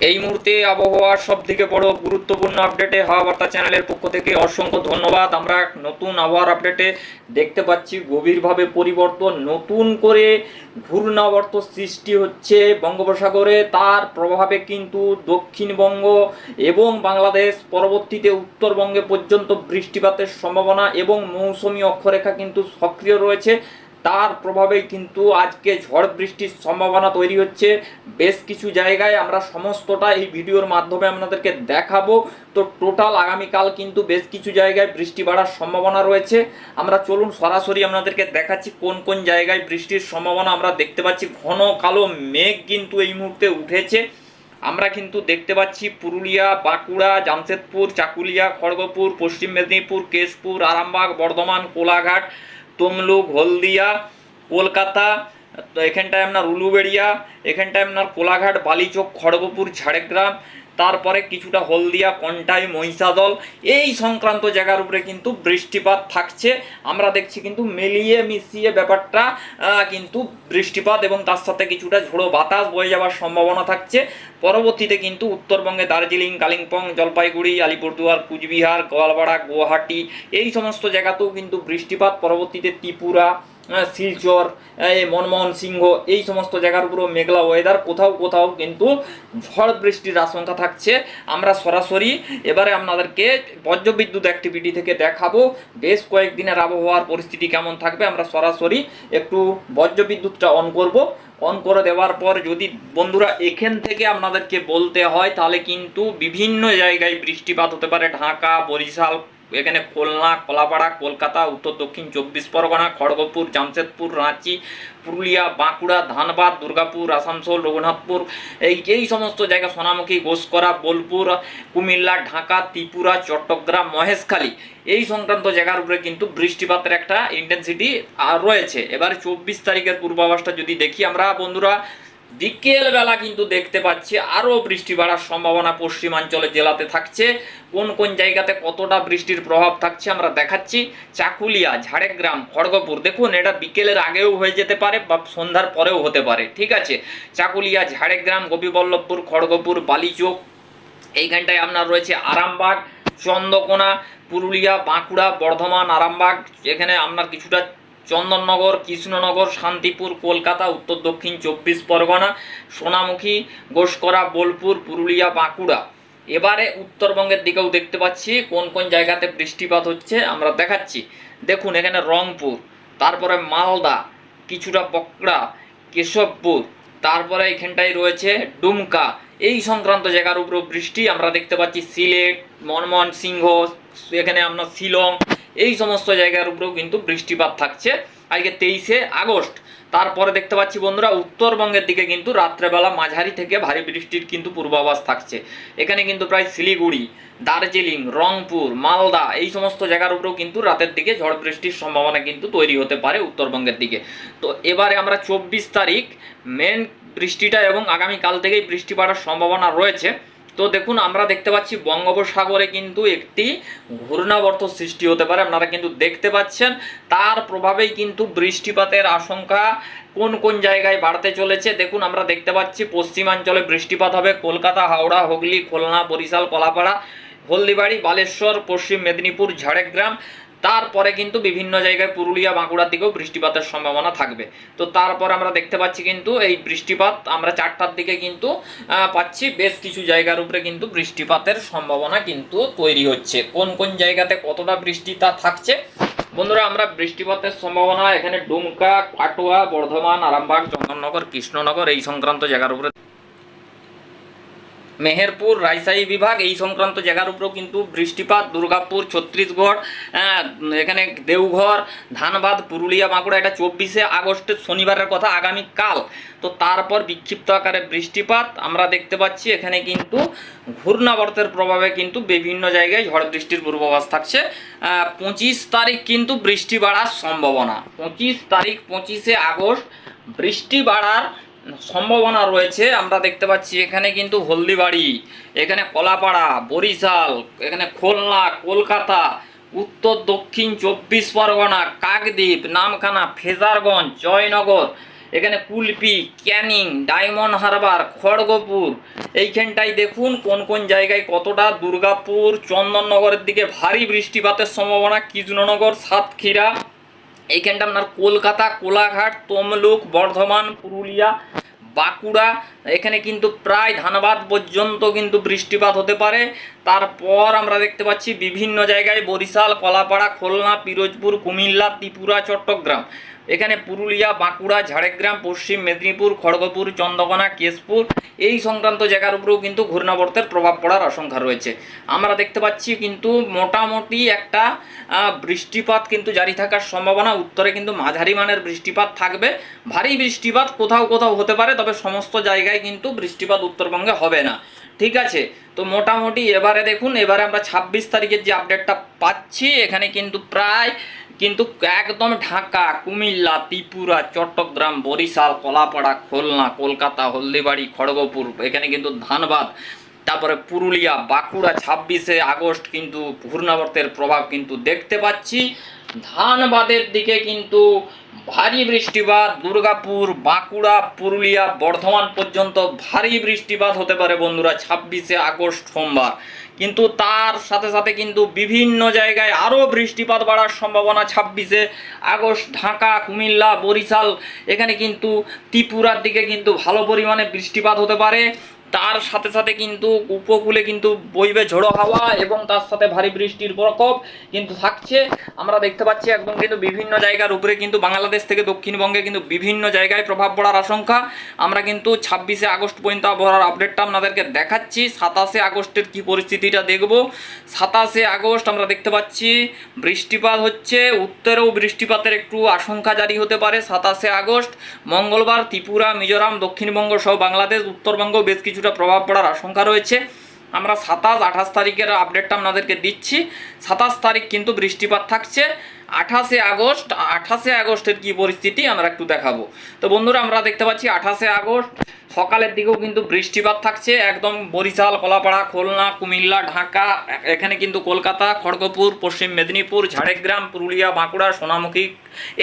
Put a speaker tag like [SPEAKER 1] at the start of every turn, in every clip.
[SPEAKER 1] এই মুহূর্তে আবহাওয়ার সব থেকে বড় গুরুত্বপূর্ণ আপডেটে হাওয়া বার্তা চ্যানেলের পক্ষ থেকে অসংখ্য ধন্যবাদ। আমরা নতুন আবহাওয়ার আপডেটে দেখতে পাচ্ছি গভীরভাবে পরিবর্তন, নতুন করে ঘূর্ণাবর্ত সৃষ্টি হচ্ছে বঙ্গোপসাগরে। তার প্রভাবে কিন্তু দক্ষিণবঙ্গ এবং বাংলাদেশ পরবর্তীতে উত্তরবঙ্গে পর্যন্ত বৃষ্টিপাতের সম্ভাবনা এবং মৌসুমি অক্ষরেখা কিন্তু সক্রিয় রয়েছে। তার প্রভাবেই কিন্তু আজকে ঝড় বৃষ্টির সম্ভাবনা তৈরি হচ্ছে। বেশ কিছু জায়গায় আমরা সমস্তটা এই ভিডিওর মাধ্যমে আপনাদেরকে দেখাবো। তো টোটাল আগামীকাল কিন্তু বেশ কিছু জায়গায় বৃষ্টি বাড়ার সম্ভাবনা রয়েছে। আমরা চলুন সরাসরি আপনাদেরকে দেখাচ্ছি কোন কোন জায়গায় বৃষ্টির সম্ভাবনা আমরা দেখতে পাচ্ছি। ঘন কালো মেঘ কিন্তু এই মুহূর্তে উঠেছে। আমরা কিন্তু দেখতে পাচ্ছি পুরুলিয়া, বাঁকুড়া, জামশেদপুর, চাকুলিয়া, খড়গপুর, পশ্চিম মেদিনীপুর, কেশপুর, আরামবাগ, বর্ধমান, কোলাঘাট তমলুক হলদিয়া কলকাতা এখানটায় আপনার উলুবেড়িয়া এখানটায় আপনার কোলাঘাট বালিচক খড়গপুর ঝাড়গ্রাম তারপরে কিছুটা হলদিয়া কন্টাই মহিষাদল, এই সংক্রান্ত জায়গার উপরে কিন্তু বৃষ্টিপাত থাকছে। আমরা দেখছি কিন্তু মিলিয়ে মিশিয়ে ব্যাপারটা কিন্তু বৃষ্টিপাত এবং তার সাথে কিছুটা ঝোড়ো বাতাস বয়ে যাওয়ার সম্ভাবনা থাকছে। পরবর্তীতে কিন্তু উত্তরবঙ্গে দার্জিলিং, কালিম্পং, জলপাইগুড়ি, আলিপুরদুয়ার, কুচবিহার, গোয়ালপাড়া, গুয়াহাটি, এই সমস্ত জায়গাতেও কিন্তু বৃষ্টিপাত, পরবর্তীতে ত্রিপুরা শিলচর এই মনমোহন সিংহ, এই সমস্ত জায়গার উপরও মেঘলা ওয়েদার কোথাও কোথাও কিন্তু ঝড় বৃষ্টির আশঙ্কা থাকছে। আমরা সরাসরি এবারে আপনাদেরকে বজ্রবিদ্যুৎ অ্যাক্টিভিটি থেকে দেখাবো। বেশ কয়েকদিনের আবহাওয়ার পরিস্থিতি কেমন থাকবে, আমরা সরাসরি একটু বজ্রবিদ্যুৎটা অন করব। অন করে দেওয়ার পর যদি বন্ধুরা এখান থেকে আপনাদেরকে বলতে হয়, তাহলে কিন্তু বিভিন্ন জায়গায় বৃষ্টিপাত হতে পারে। ঢাকা, বরিশাল এখানে খুলনা, কলাপাড়া, কলকাতা, উত্তর, দক্ষিণ, চব্বিশ পরগনা, খড়গপুর, জামশেদপুর, রাঁচি, পুরুলিয়া, বাঁকুড়া, ধানবাদ, দুর্গাপুর, আসানসোল, রঘুনাথপুর, এই এই সমস্ত জায়গা সোনামুখী, ঘোষকরা, বোলপুর, কুমিল্লা, ঢাকা, ত্রিপুরা, চট্টগ্রাম, মহেশখালী, এই সংক্রান্ত জায়গার উপরে কিন্তু বৃষ্টিপাতের একটা ইন্টেন্সিটি রয়েছে। এবার চব্বিশ তারিখের পূর্বাভাসটা যদি দেখি আমরা, বন্ধুরা বিকেল বেলা কিন্তু দেখতে পাচ্ছি আরও বৃষ্টি বাড়ার সম্ভাবনা পশ্চিমাঞ্চলের জেলাতে থাকছে। কোন কোন জায়গাতে কতটা বৃষ্টির প্রভাব থাকছে আমরা দেখাচ্ছি। চাকুলিয়া, ঝাড়গ্রাম, খড়গপুর। দেখুন, এটা বিকেলের আগেও হয়ে যেতে পারে বা সন্ধ্যার পরেও হতে পারে। ঠিক আছে? চাকুলিয়া, ঝাড়গ্রাম, গোপীবল্লভপুর, খড়গপুর, বালিচোক এইখানটায় আপনার রয়েছে আরামবাগ, চন্দ্রকোনা, পুরুলিয়া, বাঁকুড়া, বর্ধমান, আরামবাগ এখানে আপনার কিছুটা চন্দননগর, কৃষ্ণনগর, শান্তিপুর, কলকাতা, উত্তর দক্ষিণ চব্বিশ পরগনা, সোনামুখী, গোসকরা, বোলপুর, পুরুলিয়া, বাঁকুড়া। এবারে উত্তরবঙ্গের দিকেও দেখতে পাচ্ছি, কোন কোন জায়গাতে বৃষ্টিপাত হচ্ছে আমরা দেখাচ্ছি। দেখুন, এখানে রংপুর, তারপরে মালদা, কিছুটা বকড়া কেশবপুর, তারপরে এখানটায় রয়েছে ডুমকা। এই সংক্রান্ত জায়গার উপর বৃষ্টি আমরা দেখতে পাচ্ছি, সিলেট, মনমোহন সিংহ, এখানে আমরা শিলং এই সমস্ত জায়গার উপরেও কিন্তু বৃষ্টিপাত থাকছে। আজকে তেইশে আগস্ট। তারপরে দেখতে পাচ্ছি বন্ধুরা, উত্তরবঙ্গের দিকে কিন্তু রাত্রেবেলা মাঝারি থেকে ভারী বৃষ্টির কিন্তু পূর্বাভাস থাকছে। এখানে কিন্তু প্রায় শিলিগুড়ি, দার্জিলিং, রংপুর, মালদা এই সমস্ত জায়গার উপরেও কিন্তু রাতের দিকে ঝড় বৃষ্টির সম্ভাবনা কিন্তু তৈরি হতে পারে উত্তরবঙ্গের দিকে। তো এবারে আমরা চব্বিশ তারিখ মেন বৃষ্টিটা এবং আগামীকাল থেকেই বৃষ্টি পড়ার সম্ভাবনা রয়েছে। তো দেখুন, আমরা দেখতে পাচ্ছি বঙ্গোপসাগরে কিন্তু একটি ঘূর্ণাবর্ত সৃষ্টি হতে পারে। আপনারা কিন্তু দেখতে পাচ্ছেন, তার প্রভাবেই কিন্তু বৃষ্টিপাতের আশঙ্কা কোন কোন জায়গায় বাড়তে চলেছে। দেখুন, আমরা দেখতে পাচ্ছি পশ্চিমাঞ্চলে বৃষ্টিপাত হবে কলকাতা, হাওড়া, হুগলি, খুলনা, বরিশাল, কলাপাড়া, হলদিবাড়ি, বালেশ্বর, পশ্চিম মেদিনীপুর, ঝাড়গ্রাম। তারপরে কিন্তু বিভিন্ন জায়গায় পুরুলিয়া, বাঁকুড়ার দিকেও বৃষ্টিপাতের সম্ভাবনা থাকবে। তো তারপর আমরা দেখতে পাচ্ছি কিন্তু এই বৃষ্টিপাত, আমরা চারটার দিকে কিন্তু পাচ্ছি, বেশ কিছু জায়গার উপরে কিন্তু বৃষ্টিপাতের সম্ভাবনা কিন্তু তৈরি হচ্ছে। কোন কোন জায়গাতে কতটা বৃষ্টি তা থাকছে? বন্ধুরা, আমরা বৃষ্টিপাতের সম্ভাবনা এখানে ডুমকা কাটোয়া বর্ধমান, আরামবাগ, চন্দননগর, কৃষ্ণনগর এই সংক্রান্ত জায়গার উপরে মেহেরপুর রাজশাহী বিভাগ এই সংক্রান্ত জায়গার উপরেও কিন্তু বৃষ্টিপাত দুর্গাপুর ছত্তিশগড় আহ, এখানে দেওঘর ধানবাদ পুরুলিয়া বাঁকুড়া এটা চব্বিশে আগস্টের শনিবারের কথা আগামীকাল। তো তারপর বিক্ষিপ্ত আকারে বৃষ্টিপাত আমরা দেখতে পাচ্ছি এখানে কিন্তু ঘূর্ণাবর্তের প্রভাবে কিন্তু বিভিন্ন জায়গায় ঝড় বৃষ্টির পূর্বাভাস থাকছে। পঁচিশ তারিখ কিন্তু বৃষ্টি বাড়ার সম্ভাবনা। পঁচিশ তারিখ পঁচিশে আগস্ট বৃষ্টি বাড়ার সম্ভাবনা রয়েছে, আমরা দেখতে পাচ্ছি এখানে কিন্তু হলদিবাড়ি, এখানে কলাপাড়া, বরিশাল, এখানে খুলনা, কলকাতা, উত্তর, দক্ষিণ, চব্বিশ পরগনা, কাকদ্বীপ, নামখানা, ফেজারগঞ্জ, জয়নগর, এখানে কুলপি, ক্যানিং, ডায়মন্ড হারবার, খড়গপুর এইখানটায় দেখুন কোন কোন জায়গায় কতটা দুর্গাপুর, চন্দননগরের দিকে ভারী বৃষ্টিপাতের সম্ভাবনা কৃষ্ণনগর সাতক্ষীরা, এইখানটা আপনার কলকাতা, কোলাঘাট, তমলুক, বর্ধমান, পুরুলিয়া বাঁকুড়া, এখানে কিন্তু প্রায় ধানবাদ পর্যন্ত কিন্তু বৃষ্টিপাত হতে পারে। তারপর আমরা দেখতে পাচ্ছি বিভিন্ন জায়গায় বরিশাল, কলাপাড়া, খুলনা, পিরোজপুর, কুমিল্লা, ত্রিপুরা, চট্টগ্রাম। এখানে পুরুলিয়া, বাঁকুড়া, ঝাড়গ্রাম, পশ্চিম মেদিনীপুর, খড়গপুর, চন্দ্রকোনা, কেশপুর, এই সংক্রান্ত জায়গার উপরেও কিন্তু ঘূর্ণাবর্তের প্রভাব পড়ার আশঙ্কা রয়েছে। আমরা দেখতে পাচ্ছি কিন্তু মোটামুটি একটা বৃষ্টিপাত কিন্তু জারি থাকার সম্ভাবনা। উত্তরে কিন্তু মাঝারি মানের বৃষ্টিপাত থাকবে। ভারী বৃষ্টিপাত কোথাও কোথাও হতে পারে, তবে সমস্ত জায়গায় কিন্তু বৃষ্টিপাত উত্তরবঙ্গে হবে না। ঠিক আছে? তো মোটামুটি এবারে দেখুন, এবারে আমরা ছাব্বিশ তারিখের যে আপডেটটা পাচ্ছি, এখানে কিন্তু প্রায় কিন্তু একদম ঢাকা, কুমিল্লা, ত্রিপুরা, চট্টগ্রাম, বরিশাল, কলাপাড়া, খুলনা, কলকাতা, হলদিবাড়ি, খড়গপুর, এখানে কিন্তু ধানবাদ, তারপরে পুরুলিয়া, বাঁকুড়া ছাব্বিশে আগস্ট কিন্তু ঘূর্ণাবর্তের প্রভাব কিন্তু দেখতে পাচ্ছি। ধানবাদের দিকে কিন্তু ভারী বৃষ্টিপাত, দুর্গাপুর, বাঁকুড়া, পুরুলিয়া, বর্ধমান পর্যন্ত ভারী বৃষ্টিপাত হতে পারে বন্ধুরা ছাব্বিশে আগস্ট সোমবার। কিন্তু তার সাথে সাথে কিন্তু বিভিন্ন জায়গায় আরও বৃষ্টিপাত বাড়ার সম্ভাবনা ছাব্বিশে আগস্ট, ঢাকা, কুমিল্লা, বরিশাল, এখানে কিন্তু ত্রিপুরার দিকে কিন্তু ভালো পরিমাণে বৃষ্টিপাত হতে পারে। তার সাথে সাথে কিন্তু উপকূলে কিন্তু বইবে ঝোড়ো হাওয়া এবং তার সাথে ভারী বৃষ্টির প্রকোপ কিন্তু থাকছে। আমরা দেখতে পাচ্ছি একদম কিন্তু বিভিন্ন জায়গার উপরে কিন্তু বাংলাদেশ থেকে দক্ষিণবঙ্গে কিন্তু বিভিন্ন জায়গায় প্রভাব পড়ার আশঙ্কা। আমরা কিন্তু ছাব্বিশে আগস্ট পর্যন্ত আবহাওয়ার আপডেটটা আপনাদেরকে দেখাচ্ছি। সাতাশে আগস্টের কি পরিস্থিতিটা দেখব? সাতাশে আগস্ট আমরা দেখতে পাচ্ছি বৃষ্টিপাত হচ্ছে, উত্তরেও বৃষ্টিপাতের একটু আশঙ্কা জারি হতে পারে। সাতাশে আগস্ট, মঙ্গলবার, ত্রিপুরা, মিজোরাম, দক্ষিণবঙ্গ সহ বাংলাদেশ, উত্তরবঙ্গ বেশ কিছুটা প্রভাব পড়ার আশঙ্কা রয়েছে। আমরা সাতাশ, আঠাশ তারিখের আপডেটটা আপনাদেরকে দিচ্ছি। সাতাশ তারিখ কিন্তু বৃষ্টিপাত থাকছে। আঠাশে আগস্ট, আঠাশে আগস্টের কি পরিস্থিতি আমরা একটু দেখাবো। তো বন্ধুরা, আমরা দেখতে পাচ্ছি আঠাশে আগস্ট সকালের দিকেও কিন্তু বৃষ্টিপাত থাকছে, একদম বরিশাল, কলাপাড়া, খুলনা, কুমিল্লা, ঢাকা, এখানে কিন্তু কলকাতা, খড়গপুর, পশ্চিম মেদিনীপুর, ঝাড়গ্রাম, পুরুলিয়া, বাঁকুড়া, সোনামুখী,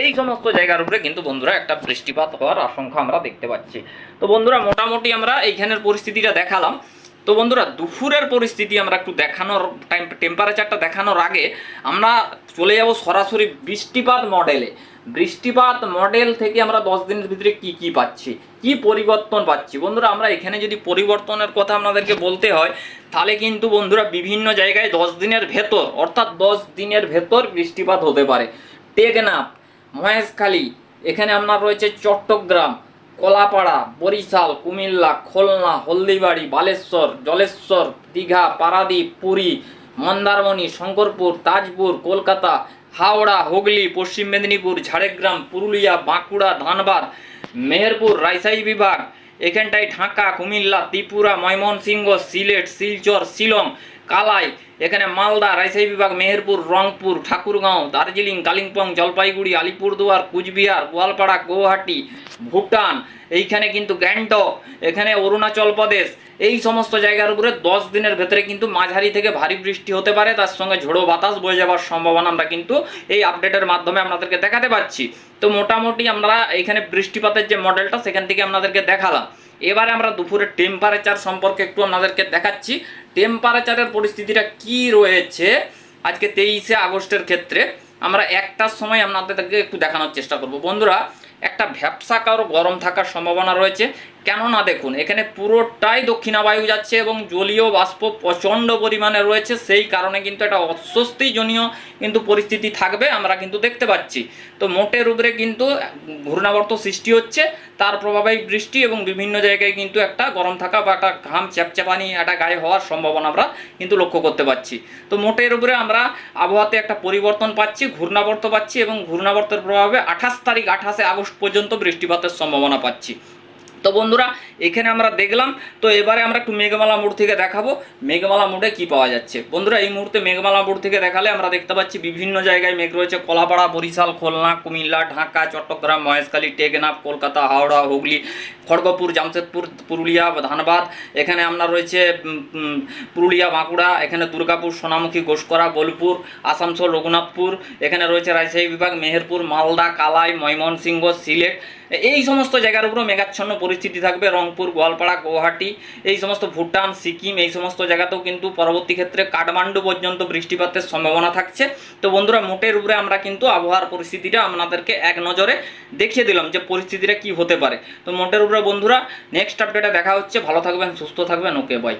[SPEAKER 1] এই সমস্ত জায়গার উপরে কিন্তু বন্ধুরা একটা বৃষ্টিপাত হওয়ার আশঙ্কা আমরা দেখতে পাচ্ছি। তো বন্ধুরা, মোটামুটি আমরা এইখানের পরিস্থিতিটা দেখালাম। তো বন্ধুরা, দুপুরের পরিস্থিতি আমরা একটু দেখানোর টাইম টেম্পারেচারটা দেখানোর আগে আমরা চলে যাব সরাসরি বৃষ্টিপাত মডেলে বৃষ্টিপাত মডেল থেকে আমরা দশ দিনের ভিতরে কি কি পাচ্ছি, কি পরিবর্তন পাচ্ছি? বন্ধুরা, আমরা এখানে যদি পরিবর্তনের কথা আপনাদেরকে বলতে হয়, তাহলে কিন্তু বন্ধুরা বিভিন্ন জায়গায় দশ দিনের ভেতর, অর্থাৎ দশ দিনের ভেতর বৃষ্টিপাত হতে পারে। টেকনাফ, মহেশখালী, এখানে আপনার রয়েছে চট্টগ্রাম, কলাপাড়া, বরিশাল, কুমিল্লা, খুলনা, হলদিবাড়ি, বালেশ্বর, জলেশ্বর, দীঘা, পারাদ্বীপ, পুরী, মন্দারমণি, শঙ্করপুর, তাজপুর, কলকাতা হাওড়া, হুগলি, পশ্চিম মেদিনীপুর, ঝাড়গ্রাম, পুরুলিয়া, বাঁকুড়া, ধানবাদ, মেহেরপুর, রাজশাহী বিভাগ, এখানটায় ঢাকা, কুমিল্লা, ত্রিপুরা, ময়মনসিংহ, সিলেট, শিলচর, শিলং, কালাই, এখানে মালদা, রাজশাহী বিভাগ, মেহেরপুর, রংপুর, ঠাকুরগাঁও, দার্জিলিং, কালিম্পং, জলপাইগুড়ি, আলিপুরদুয়ার, কুচবিহার, গোয়ালপাড়া, গৌহাটি, ভুটান, এইখানে কিন্তু গ্যাংটক, এখানে অরুণাচল প্রদেশ এই সমস্ত জায়গার উপরে দশ দিনের ভেতরে কিন্তু মাঝারি থেকে ভারী বৃষ্টি হতে পারে, তার সঙ্গে ঝোড়ো বাতাস বয়ে যাওয়ার সম্ভাবনা আমরা কিন্তু এই আপডেটের মাধ্যমে আপনাদেরকে দেখাতে পাচ্ছি। তো মোটামুটি আমরা এখানে বৃষ্টিপাতের যে মডেলটা সেখান থেকে আপনাদেরকে দেখালাম। এবারে আমরা দুপুরের টেম্পারেচার সম্পর্কে একটু আপনাদেরকে দেখাচ্ছি। টেম্পারেচারের পরিস্থিতিটা কি রয়েছে আজকে তেইশে আগস্টের ক্ষেত্রে? আমরা একটার সময় আপনাদেরকে একটু দেখানোর চেষ্টা করব। বন্ধুরা, একটা ভ্যাপসাকার গরম থাকার সম্ভাবনা রয়েছে। কেননা দেখুন, এখানে পুরোটাই দক্ষিণা বায়ু যাচ্ছে এবং জলীয় বাষ্প প্রচণ্ড পরিমাণে রয়েছে, সেই কারণে কিন্তু একটা অস্বস্তিজনীয় কিন্তু পরিস্থিতি থাকবে, আমরা কিন্তু দেখতে পাচ্ছি। তো মোটের উপরে কিন্তু ঘূর্ণাবর্ত সৃষ্টি হচ্ছে, তার প্রভাবেই বৃষ্টি এবং বিভিন্ন জায়গায় কিন্তু একটা গরম থাকা বা একটা ঘাম চ্যাপচ্যাপানি, একটা গায়ে হওয়ার সম্ভাবনা আমরা কিন্তু লক্ষ্য করতে পারছি তো মোটের উপরে আমরা আবহাওয়াতে একটা পরিবর্তন পাচ্ছি, ঘূর্ণাবর্ত পাচ্ছি এবং ঘূর্ণাবর্তের প্রভাবে আঠাশ তারিখ আঠাশে আগস্ট পর্যন্ত বৃষ্টিপাতের সম্ভাবনা পাচ্ছি। তো বন্ধুরা, এখানে আমরা দেখলাম, তো এবারে আমরা একটু মেঘমালা মোড় থেকে দেখাবো, মেঘমালা মোড়ে কি পাওয়া যাচ্ছে। বন্ধুরা, এই মুহূর্তে মেঘমালা মোড় থেকে দেখালে আমরা দেখতে পাচ্ছি বিভিন্ন জায়গায় মেঘ রয়েছে। কলাপাড়া, বরিশাল, খুলনা, কুমিল্লা, ঢাকা, চট্টগ্রাম, মহেশখালী, টেকনাফ, কলকাতা, হাওড়া, হুগলি, খড়গপুর, জামশেদপুর, পুরুলিয়া, ধানবাদ, এখানে আপনার রয়েছে পুরুলিয়া, বাঁকুড়া, এখানে দুর্গাপুর, সোনামুখী, ঘোষকরা, বোলপুর, আসানসোল, রঘুনাথপুর, এখানে রয়েছে রাজশাহী বিভাগ, মেহেরপুর, মালদা, কালাই, ময়মনসিংহ, সিলেট এই সমস্ত জায়গার উপরও মেঘাচ্ছন্ন পরিস্থিতি থাকবে। রংপুর, গোয়ালপাড়া গুয়াহাটি এই সমস্ত ভুটান, সিকিম, এই সমস্ত জায়গাতেও কিন্তু পরবর্তী ক্ষেত্রে কাঠমান্ডু পর্যন্ত বৃষ্টিপাতের সম্ভাবনা থাকছে। তো বন্ধুরা, মোটের উপরে আমরা কিন্তু আবহাওয়ার পরিস্থিতিটা আপনাদেরকে এক নজরে দেখিয়ে দিলাম যে পরিস্থিতিটা কি হতে পারে। তো মোটের উপরে বন্ধুরা নেক্সট আপডেটে দেখা হচ্ছে। ভালো থাকবেন, সুস্থ থাকবেন। Okay bye